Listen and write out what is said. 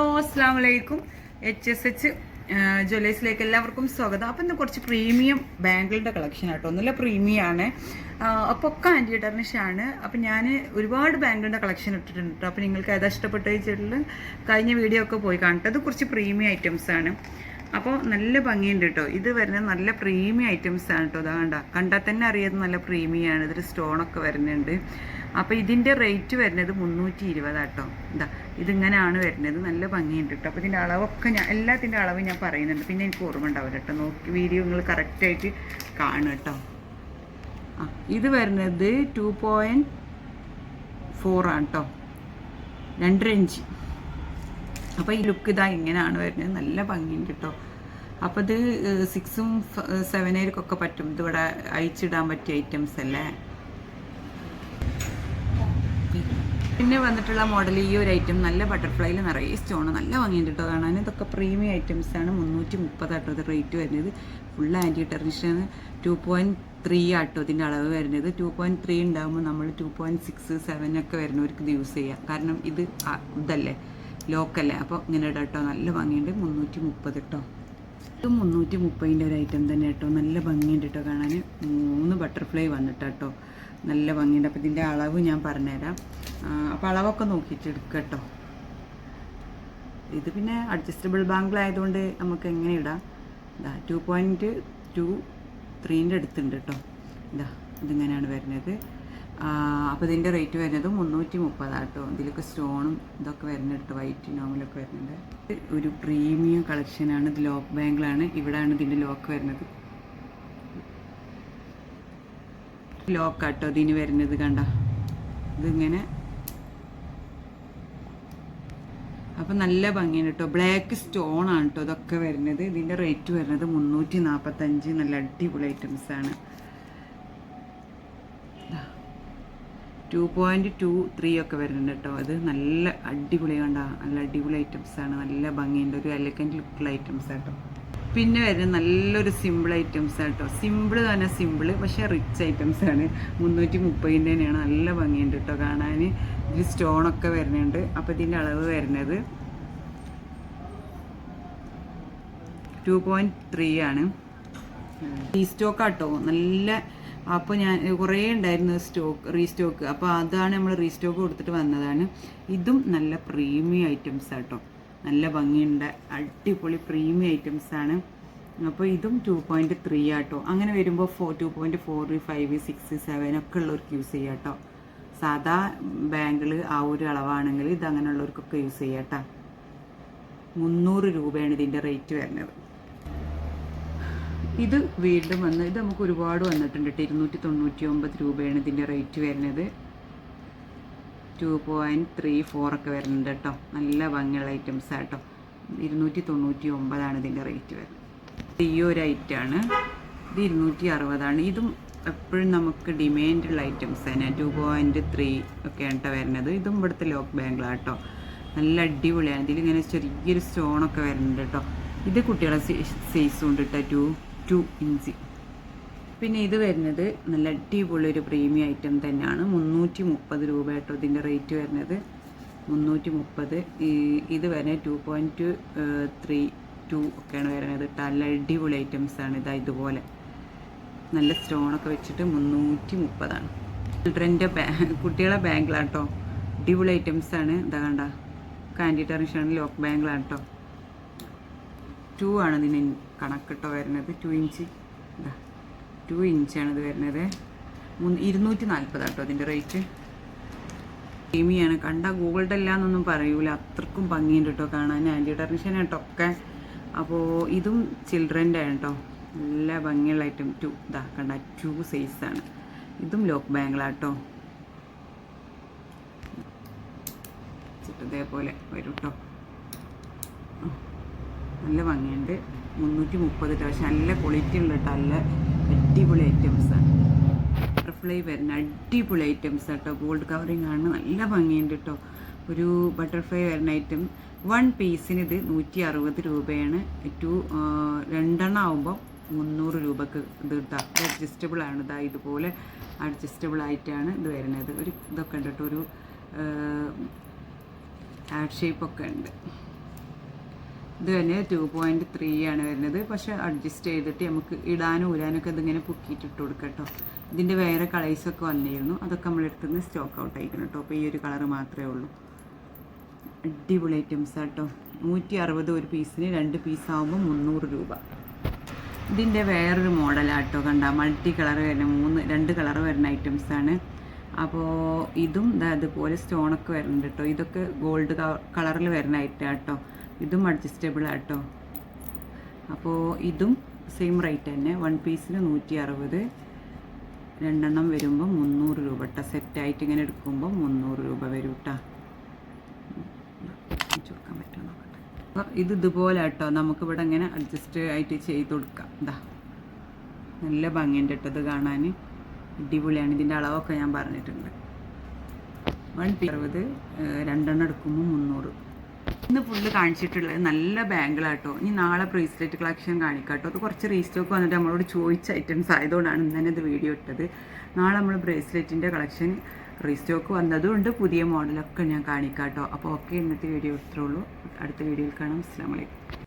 അസ്സാം വലൈക്കും H S H ജ്വല്ലേഴ്സിലേക്ക് എല്ലാവർക്കും സ്വാഗതം. അപ്പം ഇന്ന് കുറച്ച് പ്രീമിയം ബാങ്കിളുടെ കളക്ഷൻ ആട്ടോ. ഒന്നുമില്ല പ്രീമിയം ആണ് അപ്പോൾ ഒക്കെ ആന്റി ടെർണിഷാണ്. അപ്പം ഞാൻ ഒരുപാട് ബാങ്കിളുടെ കളക്ഷൻ ഇട്ടിട്ടുണ്ട് കേട്ടോ അപ്പം നിങ്ങൾക്ക് ഏതാ ഇഷ്ടപ്പെട്ട് വെച്ചിട്ടുള്ള കഴിഞ്ഞ വീഡിയോ ഒക്കെ പോയി കാണട്ടെ. അത് കുറച്ച് പ്രീമിയം ഐറ്റംസ് ആണ് അപ്പോൾ നല്ല ഭംഗിയുണ്ട് കേട്ടോ. ഇത് വരുന്നത് നല്ല പ്രീമിയം ഐറ്റംസ് ആണ് കേട്ടോ. അതാണ്ട കണ്ട. കണ്ടാൽ തന്നെ അറിയാതെ നല്ല പ്രീമിയമാണ് ഇതൊരു സ്റ്റോണൊക്കെ വരുന്നുണ്ട്. അപ്പോൾ ഇതിന്റെ റേറ്റ് വരുന്നത് മുന്നൂറ്റി ഇരുപതാണ് കേട്ടോ. ഇതാ ഇതിങ്ങനെയാണ് വരുന്നത്. നല്ല ഭംഗിയുണ്ട് കേട്ടോ. അപ്പോൾ ഇതിന്റെ അളവൊക്കെ ഞാൻ എല്ലാത്തിന്റെ അളവ് ഞാൻ പറയുന്നുണ്ട്. പിന്നെ എനിക്ക് ഓർമ്മ ഉണ്ടാവില്ല കേട്ടോ. നോക്കി വീഡിയോ നിങ്ങൾ കറക്റ്റായിട്ട് കാണും കേട്ടോ. ആ ഇത് വരുന്നത് ടു പോയിന്റ് ഫോർ ആണ് കേട്ടോ. രണ്ടര ഇഞ്ച് അപ്പോൾ ഈ ലുക്ക് ഇതാ ഇങ്ങനെയാണ് വരുന്നത്. നല്ല ഭംഗിയുണ്ട് കേട്ടോ അപ്പോൾ ഇത് സിക്സും സെവനേർക്കൊക്കെ പറ്റും. ഇതിവിടെ അയച്ചിടാൻ പറ്റിയ ഐറ്റംസ് അല്ലേ? പിന്നെ വന്നിട്ടുള്ള മോഡൽ ഈ ഒരു ഐറ്റം നല്ല ബട്ടർഫ്ലൈയിൽ നിറയെ സ്റ്റോൺ നല്ല ഭംഗിയുണ്ട് കേട്ടോ കാണാൻ. ഇതൊക്കെ പ്രീമിയം ഐറ്റംസ് ആണ്. മുന്നൂറ്റി മുപ്പതാട്ടോ ഇത് റേറ്റ് വരുന്നത്. ഫുൾ ആന്റി ടെർണിഷാണ് ടു പോയിന്റ് ത്രീ ആട്ടോ ഇതിന്റെ അളവ് വരുന്നത്. ടു പോയിന്റ് ത്രീ ഉണ്ടാകുമ്പോൾ നമ്മൾ ടു പോയിന്റ് സിക്സ് സെവൻ ഒക്കെ വരുന്നവർക്ക് ഇത് യൂസ് ചെയ്യാം. കാരണം ഇത് ഇതല്ലേ? ലോക്കല്ലേ? അപ്പോൾ ഇങ്ങനെ ഇടാം കേട്ടോ നല്ല ഭംഗിയുണ്ട്. മുന്നൂറ്റി മുപ്പത് കേട്ടോ ഇത് മുന്നൂറ്റി മുപ്പതിന്റെ ഒരു ഐറ്റം തന്നെ കേട്ടോ നല്ല ഭംഗിയുണ്ട് കേട്ടോ കാണാൻ മൂന്ന് ബട്ടർഫ്ലൈ വന്നിട്ട് കേട്ടോ നല്ല ഭംഗിയുണ്ട്. അപ്പോൾ ഇതിന്റെ അളവ് ഞാൻ പറഞ്ഞുതരാം. അപ്പോൾ അളവൊക്കെ നോക്കിയിട്ട് എടുക്കുക കേട്ടോ ഇത് പിന്നെ അഡ്ജസ്റ്റബിൾ ബാങ്കിലായതുകൊണ്ട് നമുക്ക് എങ്ങനെ ഇടാം? ഇതാ ടു പോയിന്റ് ടു ത്രീന്റെ അടുത്തുണ്ട് കേട്ടോ ഇതാ ഇതിങ്ങനെയാണ് വരുന്നത്. അപ്പോൾ ഇതിന്റെ റേറ്റ് വരുന്നത് മുന്നൂറ്റി മുപ്പതാട്ടോ ഇതിലൊക്കെ സ്റ്റോണും ഇതൊക്കെ വരുന്നുണ്ട് കേട്ടോ വൈറ്റ് നോമിലൊക്കെ വരുന്നുണ്ട്. ഒരു പ്രീമിയം കളക്ഷനാണ് ഇത് ലോക്ക് ബാങ്കിലാണ് ഇവിടെയാണ് ഇതിന്റെ ലോക്ക് വരുന്നത്. ലോക്കാട്ടോ ഇതിന് വരുന്നത് കണ്ട? ഇതിങ്ങനെ. അപ്പം നല്ല ഭംഗിയാണ് കേട്ടോ. ബ്ലാക്ക് സ്റ്റോൺ ആണ് കേട്ടോ ഇതൊക്കെ വരുന്നത്. ഇതിന്റെ റേറ്റ് വരുന്നത് മുന്നൂറ്റി നാൽപ്പത്തഞ്ച് നല്ല അടിപൊളി ഐറ്റംസ് ആണ് ടു പോയിന്റ് ടു ത്രീ ഒക്കെ വരുന്നുണ്ട് കേട്ടോ. അത് നല്ല അടിപൊളി കണ്ട നല്ല അടിപൊളി ഐറ്റംസ് ആണ്. നല്ല ഭംഗിയുണ്ട്. ഒരു എലഗന്റ് ലുക്കുള്ള ഐറ്റംസ് കേട്ടോ. പിന്നെ വരുന്നത് നല്ലൊരു സിമ്പിൾ ഐറ്റംസ് കേട്ടോ. സിമ്പിൾ തന്നെ സിമ്പിൾ പക്ഷേ റിച്ച് ഐറ്റംസ് ആണ്. മുന്നൂറ്റി മുപ്പതിന്റെ തന്നെയാണ്. നല്ല ഭംഗിയുണ്ട് കേട്ടോ കാണാൻ. ഇതിൽ സ്റ്റോണൊക്കെ വരുന്നുണ്ട്. അപ്പോൾ ഇതിന്റെ അളവ് വരുന്നത് ടു പോയിന്റ് ത്രീ ആണ്. റീസ്റ്റോക്ക് ആട്ടോ നല്ല അപ്പോൾ ഞാൻ കുറേ ഉണ്ടായിരുന്നു സ്റ്റോക്ക് റീസ്റ്റോക്ക്. അപ്പോൾ അതാണ് നമ്മൾ റീസ്റ്റോക്ക് കൊടുത്തിട്ട് വന്നതാണ്. ഇതും നല്ല പ്രീമിയം ഐറ്റംസ് ആട്ടോ. നല്ല ഭംഗിയുണ്ട് അടിപൊളി പ്രീമിയം ഐറ്റംസ് ആണ്. അപ്പോൾ ഇതും ടു പോയിന്റ് ത്രീ ആട്ടോ. അങ്ങനെ വരുമ്പോൾ four two point four five six seven ഒക്കെ ഉള്ളവർക്ക് യൂസ് ചെയ്യാം കേട്ടോ സാധാ ബാങ്കിൾ ആ ഒരു അളവാണെങ്കിൽ ഇത് അങ്ങനെയുള്ളവർക്കൊക്കെ യൂസ് ചെയ്യാം കേട്ടോ മുന്നൂറ് രൂപയാണ് ഇതിന്റെ റേറ്റ് വരുന്നത്. ഇത് വീണ്ടും വന്ന് ഇത് നമുക്ക് ഒരുപാട് വന്നിട്ടുണ്ട്. കേട്ടോ ഇരുന്നൂറ്റി തൊണ്ണൂറ്റി ഒമ്പത് രൂപയാണ് ഇതിന്റെ റേറ്റ് വരുന്നത്. ടു പോയിന്റ് ത്രീ ഫോർ ഒക്കെ വരുന്നുണ്ട് കേട്ടോ. നല്ല ഭംഗിയുള്ള ഐറ്റംസ് ആട്ടോ. ഇരുന്നൂറ്റി തൊണ്ണൂറ്റി ഒമ്പതാണ് ഇതിന്റെ റേറ്റ് വരുന്നത്. ഈ ഒരു ഐറ്റാണ് ഇത് ഇരുന്നൂറ്റി അറുപതാണ് ഇതും എപ്പോഴും നമുക്ക് ഡിമാൻഡുള്ള ഐറ്റംസ് തന്നെ. ടു പോയിന്റ് ത്രീ ഒക്കെയാണ് കേട്ടോ വരുന്നത്. ഇതും ഇവിടുത്തെ ലോക്ക് ബാങ്കിലാണ് കേട്ടോ നല്ല അടിപൊളിയാണ്. ഇതിലിങ്ങനെ ചെറിയൊരു സ്റ്റോണൊക്കെ വരുന്നുണ്ട് കേട്ടോ ഇത് കുട്ടികളെ സൈസും ഉണ്ട് കേട്ടോ ടു. ടു ഇഞ്ച് പിന്നെ ഇത് വരുന്നത് നല്ല അടിപൊളി ഒരു പ്രീമിയം ഐറ്റം തന്നെയാണ്. മുന്നൂറ്റി മുപ്പത് രൂപ കേട്ടോ ഇതിന്റെ റേറ്റ് വരുന്നത്. മുന്നൂറ്റി മുപ്പത് ഇത് വരുന്നത് ടു പോയിന്റ് ത്രീ ടു ഒക്കെയാണ് വരുന്നത് കേട്ടോ. നല്ല അടിപൊളി ഐറ്റംസ് ആണ് ഇതാ ഇതുപോലെ. നല്ല സ്റ്റോണൊക്കെ വെച്ചിട്ട് മുന്നൂറ്റി മുപ്പതാണ് ചിൽഡ്രന്റെ ബാ കുട്ടികളെ ബാങ്കിലാട്ടോ അടിപൊളി ഐറ്റംസ് ആണ്. ഇതാ കണ്ട. കാൻഡി ടെറിഷാണ് ലോക്ക് ബാങ്കിലാട്ടോ ടു ആണ് ഇതിന് കണക്ക് കേട്ടോ വരുന്നത് ടു ഇഞ്ച് ഇതാ ടു ഇത് വരുന്നത്. ഇരുന്നൂറ്റി നാൽപ്പതാണ് കേട്ടോ അതിന്റെ റേറ്റ് ക്രീമിയാണ് കണ്ട ഗൂഗിളുടെ എല്ലാന്നൊന്നും പറയൂല. അത്രക്കും ഭംഗിയുണ്ട് കേട്ടോ കാണാൻ. ആന്റി ടെർണിഷൻ കേട്ടോ ഒക്കെ. അപ്പോൾ ഇതും ചിൽഡ്രന്റെ ആണ് കേട്ടോ നല്ല ഭംഗിയുള്ള ഐറ്റം ടു ഇതാ കണ്ട ടു സൈസാണ് ഇതും ലോക്ക് ബാങ്കിളാട്ടോ ഇതേപോലെ വരും കേട്ടോ നല്ല ഭംഗിയുണ്ട്. മുന്നൂറ്റി മുപ്പത് രൂപ പക്ഷെ നല്ല ക്വാളിറ്റി ഉള്ള കേട്ടോ നല്ല അടിപൊളി ഐറ്റംസ് ആണ് ബട്ടർഫ്ലൈ വരുന്ന അടിപൊളി ഐറ്റംസ് കേട്ടോ ഗോൾഡ് കവറിങ് ആണ് നല്ല ഭംഗിയുണ്ട് കേട്ടോ. ഒരു ബട്ടർഫ്ലൈ വരുന്ന ഐറ്റം വൺ പീസിന് ഇത് നൂറ്റി അറുപത് രൂപയാണ് ടു രണ്ടെണ്ണം ആകുമ്പോൾ മുന്നൂറ് രൂപക്ക് ഇത് അഡ്ജസ്റ്റബിൾ ആണ്. ഇതാ ഇതുപോലെ അഡ്ജസ്റ്റബിൾ ആയിട്ടാണ് ഇത് വരുന്നത്. ഒരു ഇതൊക്കെ ഉണ്ട് കേട്ടോ. ഒരു ഷേപ്പ് ഷേപ്പൊക്കെ ഉണ്ട്. ഇത് തന്നെ ടു പോയിന്റ് ത്രീ ആണ് വരുന്നത്. പക്ഷെ അഡ്ജസ്റ്റ് ചെയ്തിട്ട് നമുക്ക് ഇടാനും ഊരാനൊക്കെ ഇതിങ്ങനെ പൊക്കിയിട്ട് ഇട്ട് കൊടുക്കാം കേട്ടോ. ഇതിന്റെ വേറെ കളേഴ്സൊക്കെ വന്നിരുന്നു. അതൊക്കെ നമ്മളെടുത്തുനിന്ന് സ്റ്റോക്ക് ഔട്ട് ആയിരിക്കണം കേട്ടോ. അപ്പോൾ ഈ ഒരു കളർ മാത്രമേ ഉള്ളൂ. അടിപൊളി ഐറ്റംസ് കേട്ടോ. നൂറ്റി അറുപത് ഒരു പീസിന് രണ്ട് പീസ് ആകുമ്പോൾ മുന്നൂറ് രൂപ. ഇതിന്റെ വേറൊരു മോഡലാട്ടോ കണ്ട മൾട്ടി കളർ വരുന്ന മൂന്ന് രണ്ട് കളർ വരുന്ന ഐറ്റംസ് ആണ്. അപ്പോൾ ഇതും അതുപോലെ സ്റ്റോണൊക്കെ വരുന്നുണ്ട് കേട്ടോ. ഇതൊക്കെ ഗോൾഡ് കളറിൽ വരുന്ന ഐറ്റം കേട്ടോ. ഇതും അഡ്ജസ്റ്റബിൾ ആട്ടോ. അപ്പോൾ ഇതും സെയിം റേറ്റ് തന്നെ. വൺ പീസിന് നൂറ്റി അറുപത് രണ്ടെണ്ണം വരുമ്പോൾ മുന്നൂറ് രൂപ കേട്ടോ സെറ്റായിട്ട് ഇങ്ങനെ എടുക്കുമ്പോൾ മുന്നൂറ് രൂപ വരും കേട്ടോ ചുരുക്കാൻ പറ്റുമോ അപ്പോൾ ഇത് ഇതുപോലെ കേട്ടോ നമുക്കിവിടെ ഇങ്ങനെ അഡ്ജസ്റ്റ് ആയിട്ട് ചെയ്ത് കൊടുക്കാം. ഇതാ നല്ല ഭംഗിയുണ്ട് കേട്ടോ ഇത് കാണാൻ. അടിപൊളിയാണ്. ഇതിന്റെ അളവൊക്കെ ഞാൻ പറഞ്ഞിട്ടുണ്ട്. വൺ അറുപത് രണ്ടെണ്ണം എടുക്കുമ്പോൾ മുന്നൂറ്. ഇന്ന് ഫുള്ള് കാണിച്ചിട്ടുള്ളത് നല്ല ബാങ്കിളാട്ടോ ഇനി നാളെ ബ്രേസ്ലെറ്റ് കളക്ഷൻ കാണിക്കാട്ടോ. അത് കുറച്ച് റീസ്റ്റോക്ക് വന്നിട്ട് നമ്മളോട് ചോദിച്ച ഐറ്റംസ് ആയതുകൊണ്ടാണ് ഇന്ന് തന്നെ ഇത് വീഡിയോ ഇട്ടത്. നാളെ നമ്മൾ ബ്രേസ്ലെറ്റിന്റെ കളക്ഷൻ റീസ്റ്റോക്ക് വന്നതുകൊണ്ട് പുതിയ മോഡലൊക്കെ ഞാൻ കാണിക്കാട്ടോ. അപ്പോൾ ഓക്കെ ഇന്നത്തെ വീഡിയോ ഇത്രേ ഉള്ളൂ. അടുത്ത വീഡിയോയിൽ കാണാം. അസ്സാം വലൈക്കും